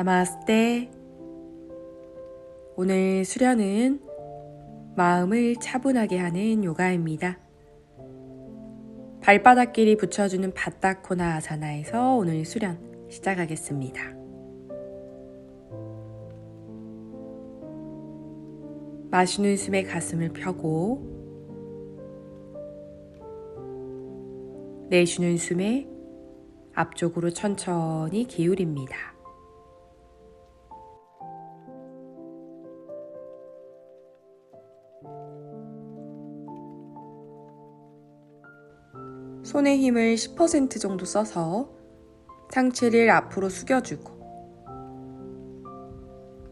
나마스테. 오늘 수련은 마음을 차분하게 하는 요가입니다. 발바닥끼리 붙여주는 바타코나 아사나에서 오늘 수련 시작하겠습니다. 마시는 숨에 가슴을 펴고 내쉬는 숨에 앞쪽으로 천천히 기울입니다. 손의 힘을 10% 정도 써서 상체를 앞으로 숙여주고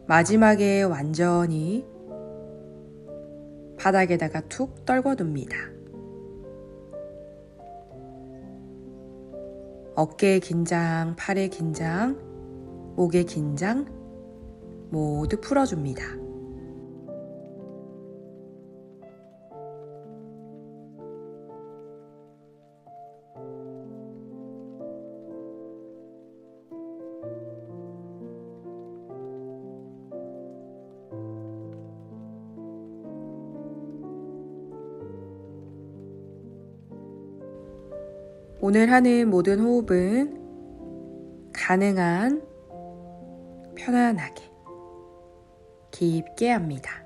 마지막에 완전히 바닥에다가 툭 떨궈둡니다. 어깨 긴장, 팔의 긴장, 목의 긴장 모두 풀어줍니다. 오늘 하는 모든 호흡은 가능한 편안하게 깊게 합니다.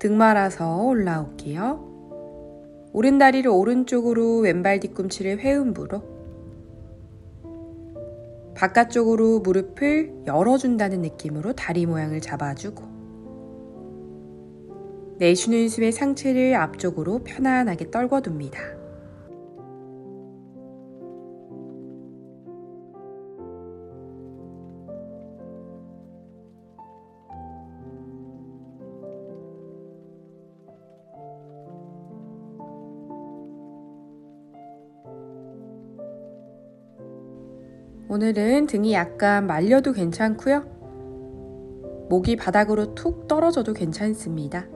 등 말아서 올라올게요. 오른 다리를 오른쪽으로 왼발 뒤꿈치를 회음부로 바깥쪽으로 무릎을 열어준다는 느낌으로 다리 모양을 잡아주고 내쉬는 숨에 상체를 앞쪽으로 편안하게 떨궈둡니다. 오늘은 등이 약간 말려도 괜찮고요. 목이 바닥으로 툭 떨어져도 괜찮습니다.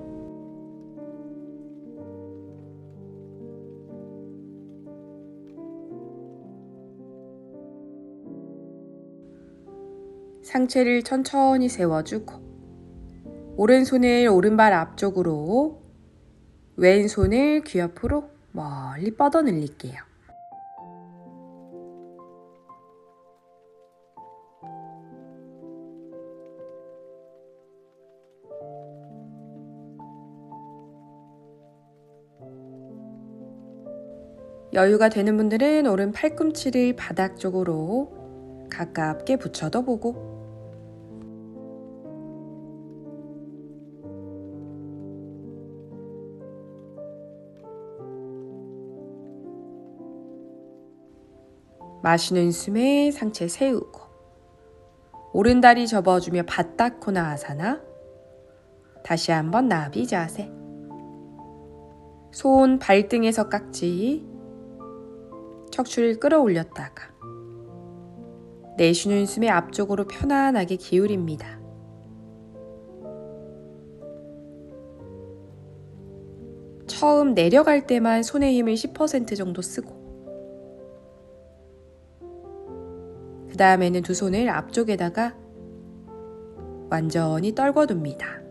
상체를 천천히 세워주고 오른손을 오른발 앞쪽으로 왼손을 귀 옆으로 멀리 뻗어 늘릴게요. 여유가 되는 분들은 오른 팔꿈치를 바닥 쪽으로 가깝게 붙여도 보고 마시는 숨에 상체 세우고 오른다리 접어주며 바닥코나 아사나 다시 한번 나비 자세 손 발등에서 깍지 척추를 끌어올렸다가 내쉬는 숨에 앞쪽으로 편안하게 기울입니다. 처음 내려갈 때만 손의 힘을 10% 정도 쓰고 그 다음에는 두 손을 앞쪽에다가 완전히 떨궈둡니다.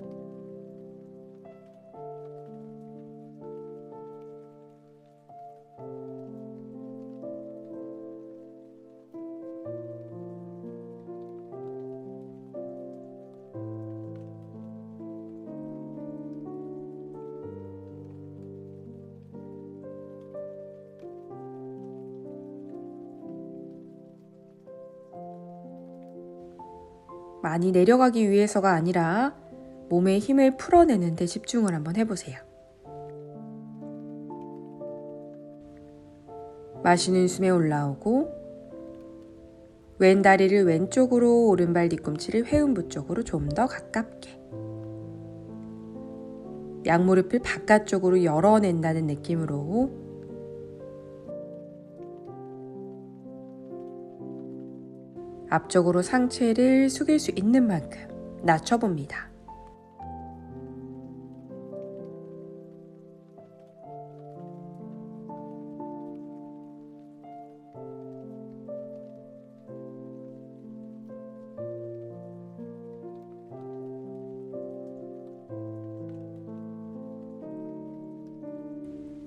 많이 내려가기 위해서가 아니라 몸의 힘을 풀어내는 데 집중을 한번 해보세요. 마시는 숨에 올라오고 왼 다리를 왼쪽으로 오른발 뒤꿈치를 회음부 쪽으로 좀 더 가깝게 양무릎을 바깥쪽으로 열어낸다는 느낌으로 앞쪽으로 상체를 숙일 수 있는 만큼 낮춰봅니다.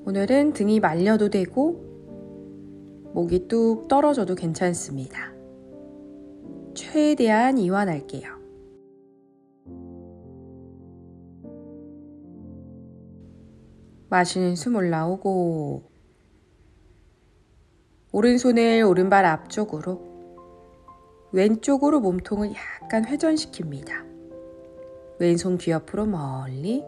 오늘은 등이 말려도 되고 목이 뚝 떨어져도 괜찮습니다. 최대한 이완할게요. 마시는 숨 올라오고 오른손을 오른발 앞쪽으로 왼쪽으로 몸통을 약간 회전시킵니다. 왼손 귀 옆으로 멀리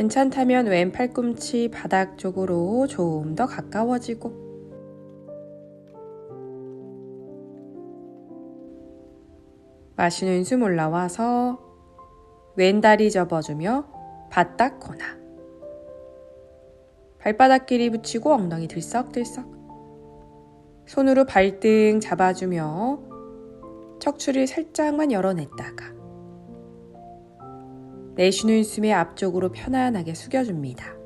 괜찮다면 왼 팔꿈치 바닥 쪽으로 좀 더 가까워지고. 마시는 숨 올라와서 왼 다리 접어주며 바닥 코나 발바닥 길이 붙이고 엉덩이 들썩들썩. 손으로 발등 잡아주며 척추를 살짝만 열어냈다가 내쉬는 숨에 앞쪽으로 편안하게 숙여줍니다.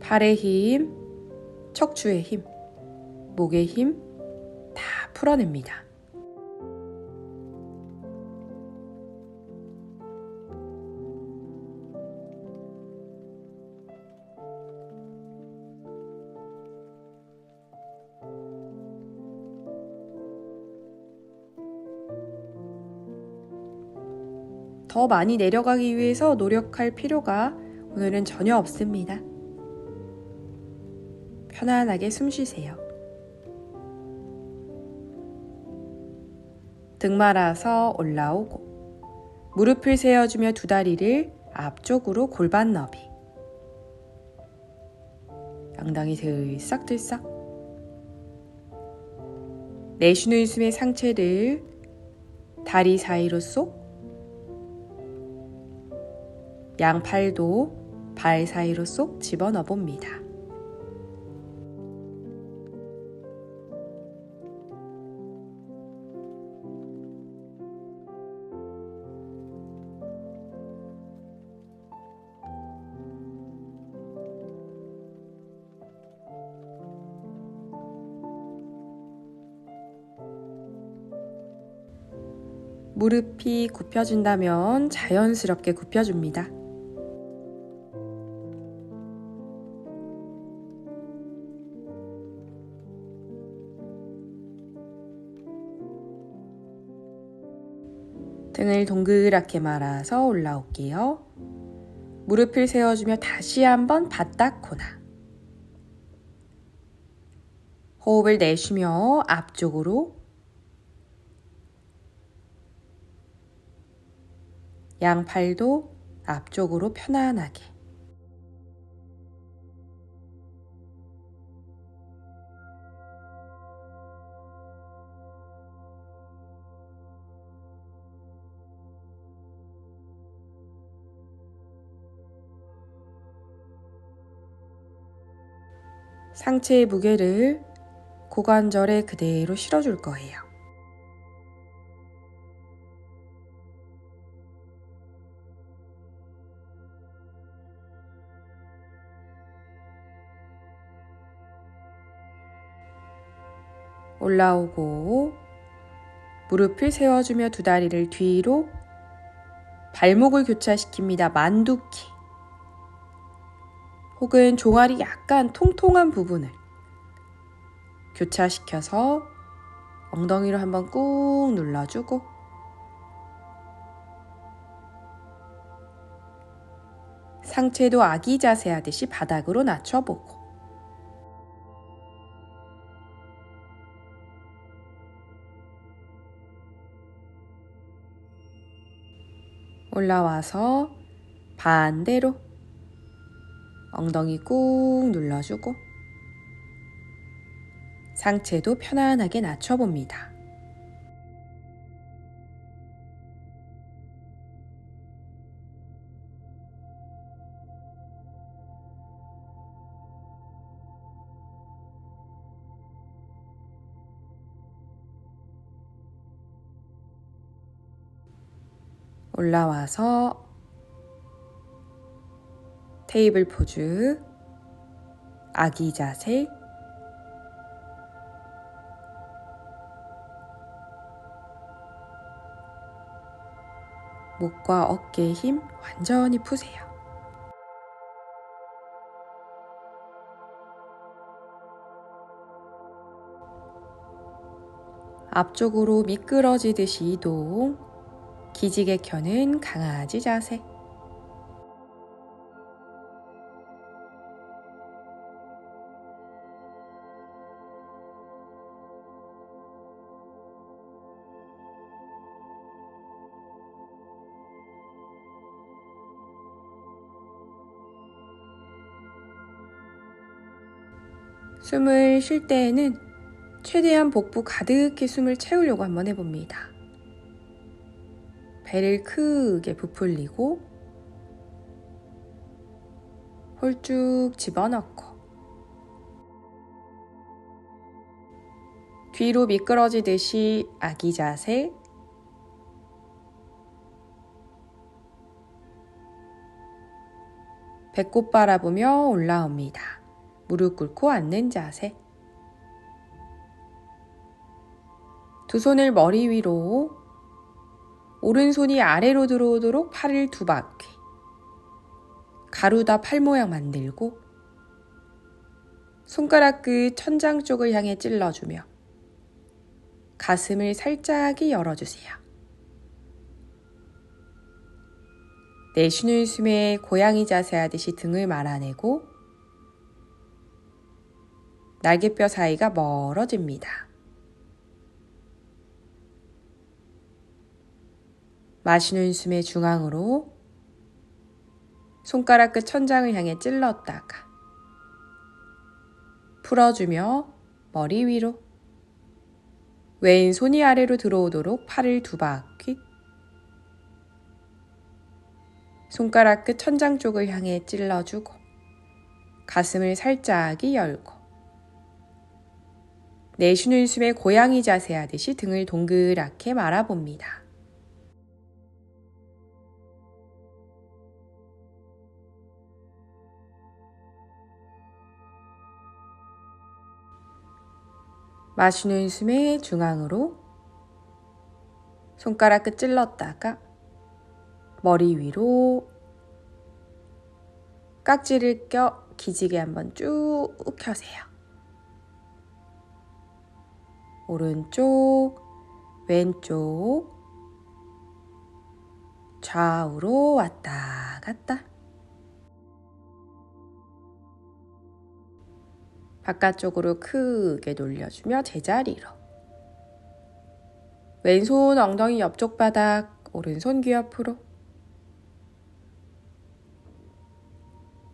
팔의 힘, 척추의 힘, 목의 힘 다 풀어냅니다. 더 많이 내려가기 위해서 노력할 필요가 오늘은 전혀 없습니다. 편안하게 숨 쉬세요. 등 말아서 올라오고 무릎을 세워주며 두 다리를 앞쪽으로 골반 너비 엉덩이 들썩들썩 내쉬는 숨의 상체를 다리 사이로 쏙 양팔도 발 사이로 쏙 집어넣어 봅니다. 무릎이 굽혀진다면 자연스럽게 굽혀줍니다. 등을 동그랗게 말아서 올라올게요. 무릎을 세워주며 다시 한번 바닥 코나. 호흡을 내쉬며 앞쪽으로 양팔도 앞쪽으로 편안하게 상체의 무게를 고관절에 그대로 실어줄 거예요. 올라오고 무릎을 세워주며 두 다리를 뒤로 발목을 교차시킵니다. 만두키. 혹은 종아리 약간 통통한 부분을 교차시켜서 엉덩이로 한번 꾹 눌러주고 상체도 아기 자세 하듯이 바닥으로 낮춰보고 올라와서 반대로 엉덩이 꾹 눌러주고 상체도 편안하게 낮춰봅니다. 올라와서 테이블 포즈 아기 자세 목과 어깨의 힘 완전히 푸세요. 앞쪽으로 미끄러지듯이 이동, 기지개 켜는 강아지 자세. 숨을 쉴 때에는 최대한 복부 가득히 숨을 채우려고 한번 해봅니다. 배를 크게 부풀리고 홀쭉 집어넣고 뒤로 미끄러지듯이 아기 자세 배꼽 바라보며 올라옵니다. 무릎 꿇고 앉는 자세 두 손을 머리 위로 오른손이 아래로 들어오도록 팔을 두 바퀴. 가루다 팔 모양 만들고 손가락 끝 천장 쪽을 향해 찔러주며 가슴을 살짝이 열어주세요. 내쉬는 숨에 고양이 자세 하듯이 등을 말아내고 날개뼈 사이가 멀어집니다. 마시는 숨의 중앙으로 손가락 끝 천장을 향해 찔렀다가 풀어주며 머리 위로 왼손이 아래로 들어오도록 팔을 두 바퀴 손가락 끝 천장 쪽을 향해 찔러주고 가슴을 살짝이 열고 내쉬는 숨에 고양이 자세 하듯이 등을 동그랗게 말아봅니다. 마시는 숨의 중앙으로 손가락 끝 찔렀다가 머리 위로 깍지를 껴 기지개 한번 쭉 켜세요. 오른쪽, 왼쪽, 좌우로 왔다 갔다. 바깥쪽으로 크게 돌려주며 제자리로. 왼손 엉덩이 옆쪽 바닥, 오른손 귀 옆으로.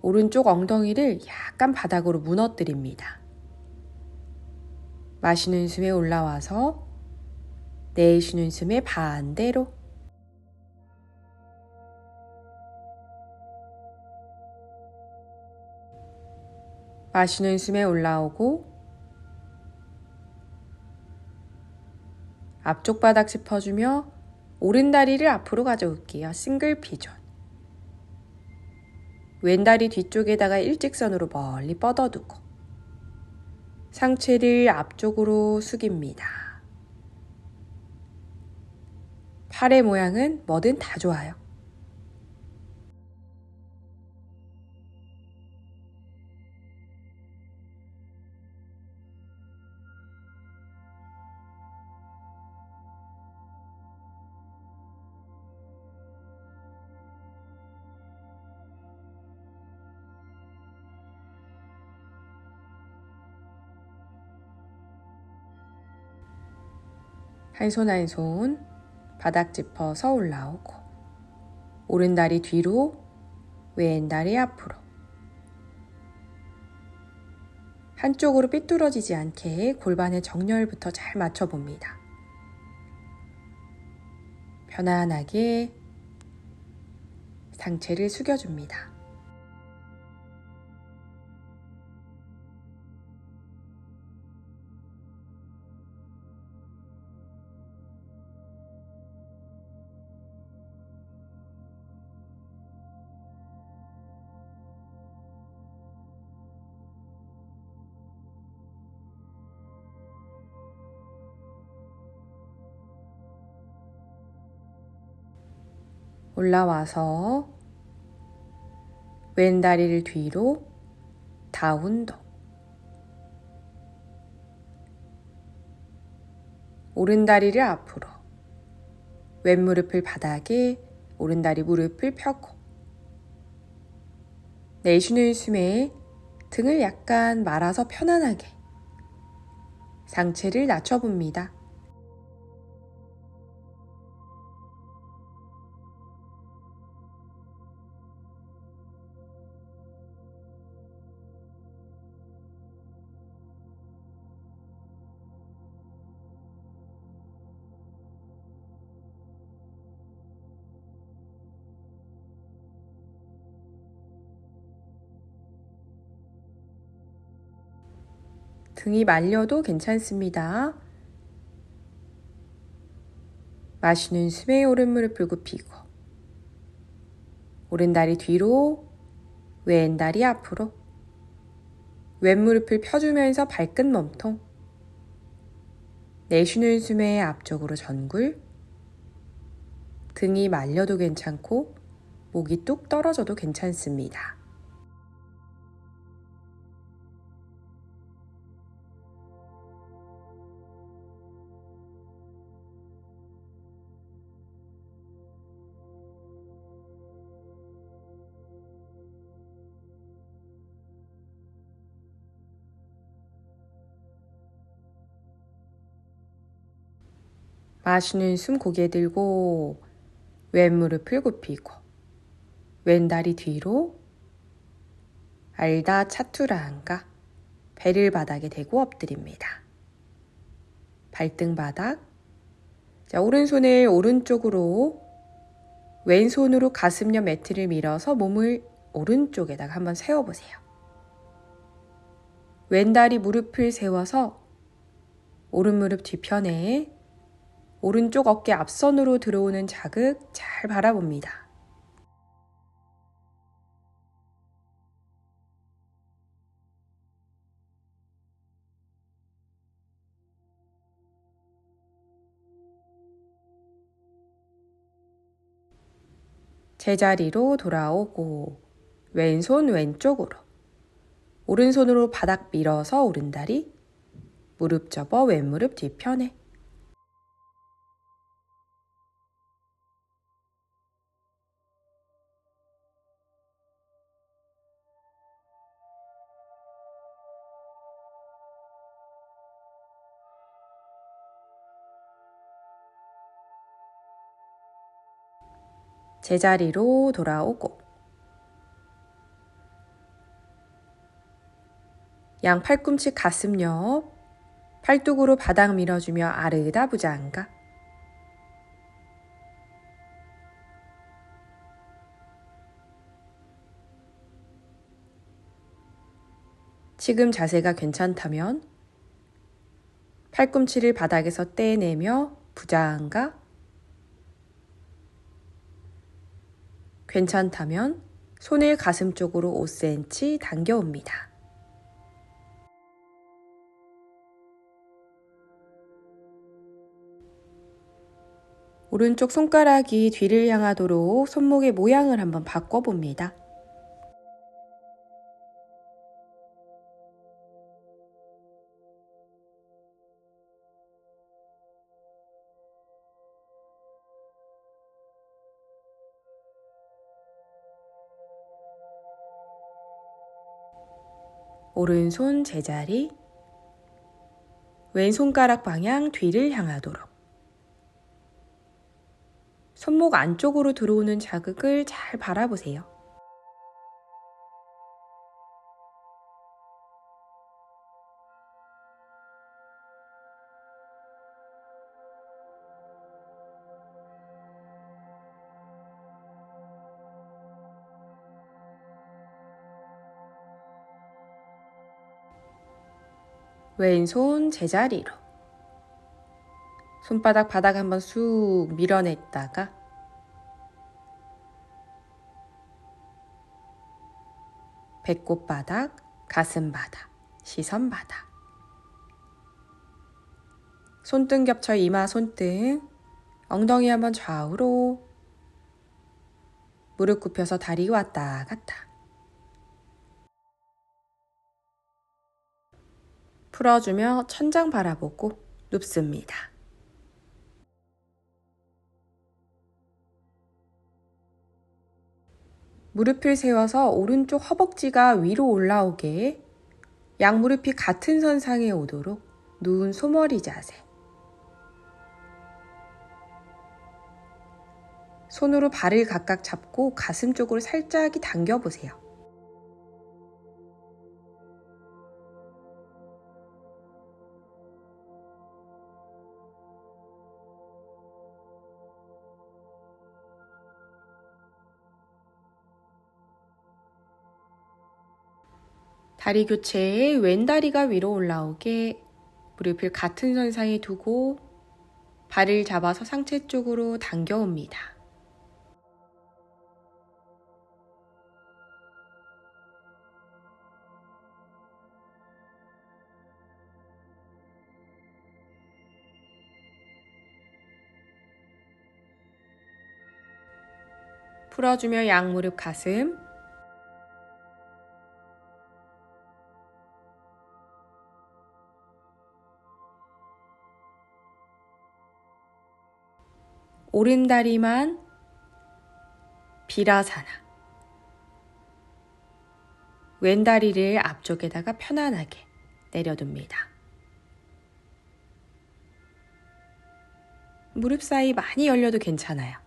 오른쪽 엉덩이를 약간 바닥으로 무너뜨립니다. 마시는 숨에 올라와서 내쉬는 숨에 반대로 마시는 숨에 올라오고 앞쪽 바닥 짚어주며 오른 다리를 앞으로 가져올게요. 싱글 피존. 왼 다리 뒤쪽에다가 일직선으로 멀리 뻗어두고 상체를 앞쪽으로 숙입니다. 팔의 모양은 뭐든 다 좋아요. 한 손 한 손 바닥 짚어서 올라오고 오른 다리 뒤로 왼 다리 앞으로 한쪽으로 삐뚤어지지 않게 골반의 정렬부터 잘 맞춰봅니다. 편안하게 상체를 숙여줍니다. 올라와서 왼 다리를 뒤로 다운독 오른 다리를 앞으로. 왼 무릎을 바닥에 오른 다리 무릎을 펴고. 내쉬는 숨에 등을 약간 말아서 편안하게 상체를 낮춰봅니다. 등이 말려도 괜찮습니다. 마시는 숨에 오른 무릎을 굽히고 오른 다리 뒤로 왼 다리 앞으로 왼 무릎을 펴주면서 발끝 몸통 내쉬는 숨에 앞쪽으로 전굴 등이 말려도 괜찮고 목이 뚝 떨어져도 괜찮습니다. 마시는 숨 고개 들고 왼 무릎을 굽히고 왼 다리 뒤로 알다 차투라한가 배를 바닥에 대고 엎드립니다. 발등 바닥 자, 오른손을 오른쪽으로 왼손으로 가슴 옆 매트를 밀어서 몸을 오른쪽에다가 한번 세워보세요. 왼 다리 무릎을 세워서 오른 무릎 뒤편에 오른쪽 어깨 앞선으로 들어오는 자극 잘 바라봅니다. 제자리로 돌아오고 왼손 왼쪽으로 오른손으로 바닥 밀어서 오른다리 무릎 접어 왼무릎 뒤편에 제자리로 돌아오고 양 팔꿈치 가슴 옆 팔뚝으로 바닥 밀어주며 아르다 부자한가? 지금 자세가 괜찮다면 팔꿈치를 바닥에서 떼내며 부자한가 괜찮다면 손을 가슴 쪽으로 5cm 당겨옵니다. 오른쪽 손가락이 뒤를 향하도록 손목의 모양을 한번 바꿔봅니다. 오른손 제자리, 왼손가락 방향 뒤를 향하도록. 손목 안쪽으로 들어오는 자극을 잘 바라보세요. 왼손 제자리로. 손바닥 바닥 한번 쑥 밀어냈다가 배꼽 바닥, 가슴 바닥, 시선 바닥. 손등 겹쳐 이마 손등. 엉덩이 한번 좌우로 무릎 굽혀서 다리 왔다 갔다. 풀어주며 천장 바라보고 눕습니다. 무릎을 세워서 오른쪽 허벅지가 위로 올라오게 양무릎이 같은 선상에 오도록 누운 소머리 자세. 손으로 발을 각각 잡고 가슴 쪽으로 살짝 당겨보세요. 다리 교체에 왼 다리가 위로 올라오게 무릎을 같은 선상에 두고 발을 잡아서 상체 쪽으로 당겨옵니다. 풀어주며 양무릎 가슴 오른다리만 비라사나 왼다리를 앞쪽에다가 편안하게 내려둡니다. 무릎 사이 많이 열려도 괜찮아요.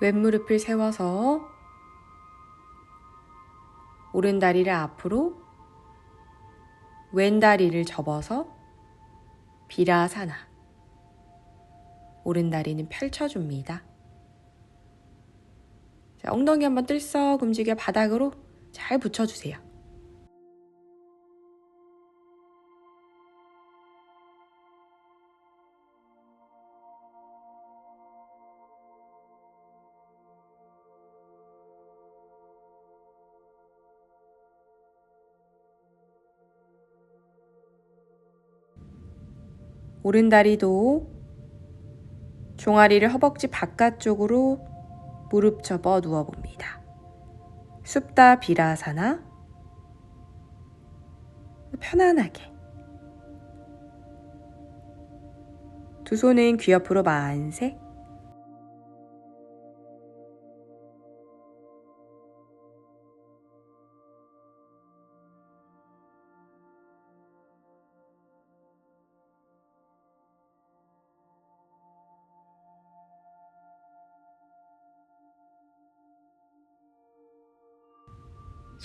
왼무릎을 세워서 오른 다리를 앞으로 왼 다리를 접어서 비라사나 오른 다리는 펼쳐줍니다. 자, 엉덩이 한번 들썩 움직여 바닥으로 잘 붙여주세요. 오른다리도 종아리를 허벅지 바깥쪽으로 무릎 접어 누워봅니다. 숲다 비라사나? 편안하게. 두 손은 귀 옆으로 만세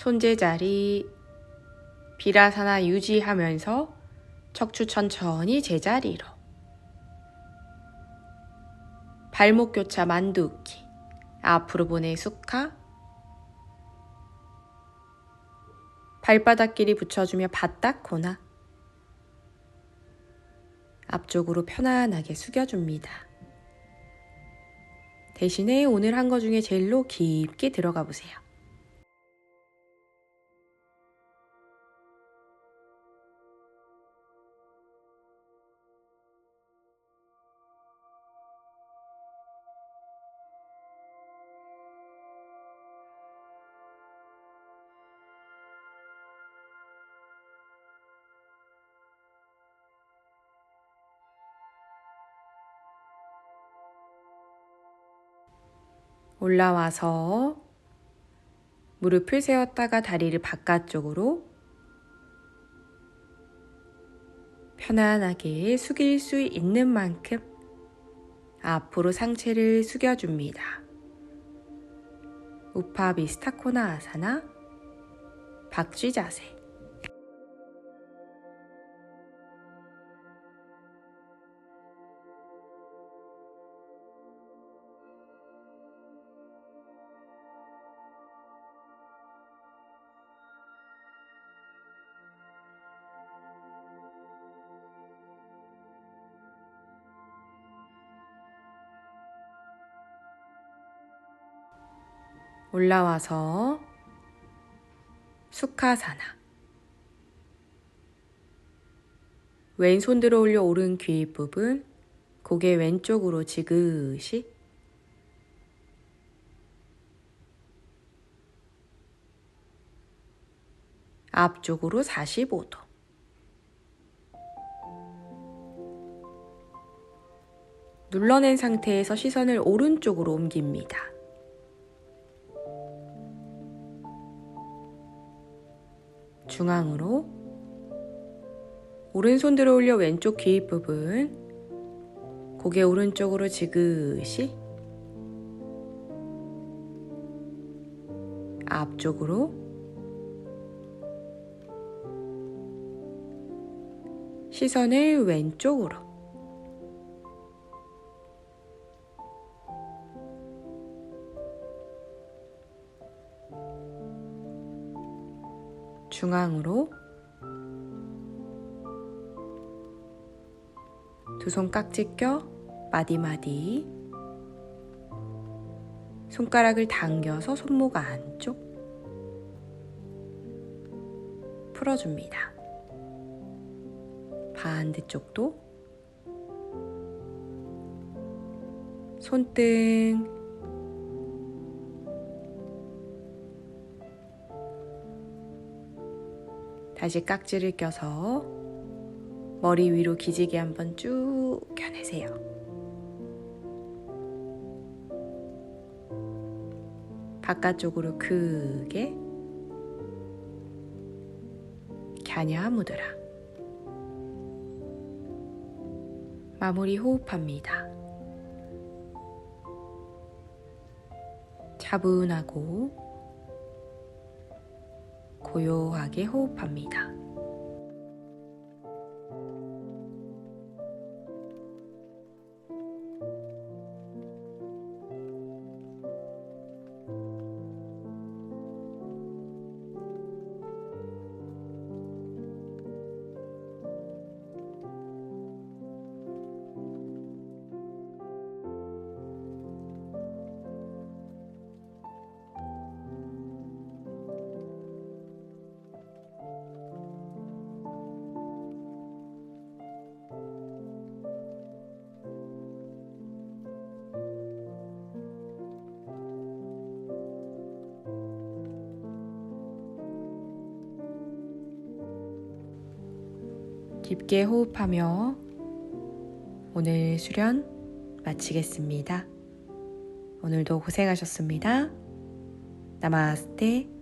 손제자리 비라사나 유지하면서 척추 천천히 제자리로 발목 교차 만두기 앞으로 보내 숙하 발바닥끼리 붙여주며 바닥 코나 앞쪽으로 편안하게 숙여줍니다. 대신에 오늘 한 거 중에 제일로 깊게 들어가 보세요. 올라와서 무릎을 세웠다가 다리를 바깥쪽으로 편안하게 숙일 수 있는 만큼 앞으로 상체를 숙여줍니다. 우파비스타코나 아사나 박쥐 자세 올라와서 수카사나. 왼손 들어 올려 오른 귀 부분 고개 왼쪽으로 지그시. 앞쪽으로 45도. 눌러낸 상태에서 시선을 오른쪽으로 옮깁니다. 중앙으로 오른손 들어 올려 왼쪽 귀 부분 고개 오른쪽으로 지그시 앞쪽으로 시선을 왼쪽으로 중앙으로 두 손 깍지 껴 마디마디 손가락을 당겨서 손목 안쪽 풀어줍니다. 반대쪽도 손등 다시 깍지를 껴서 머리 위로 기지개 한번 쭉 켜내세요. 바깥쪽으로 크게 갸냐 무드라 마무리 호흡합니다. 차분하고 고요하게 호흡합니다. 깊게 호흡하며 오늘 수련 마치겠습니다. 오늘도 고생하셨습니다. 나마스테.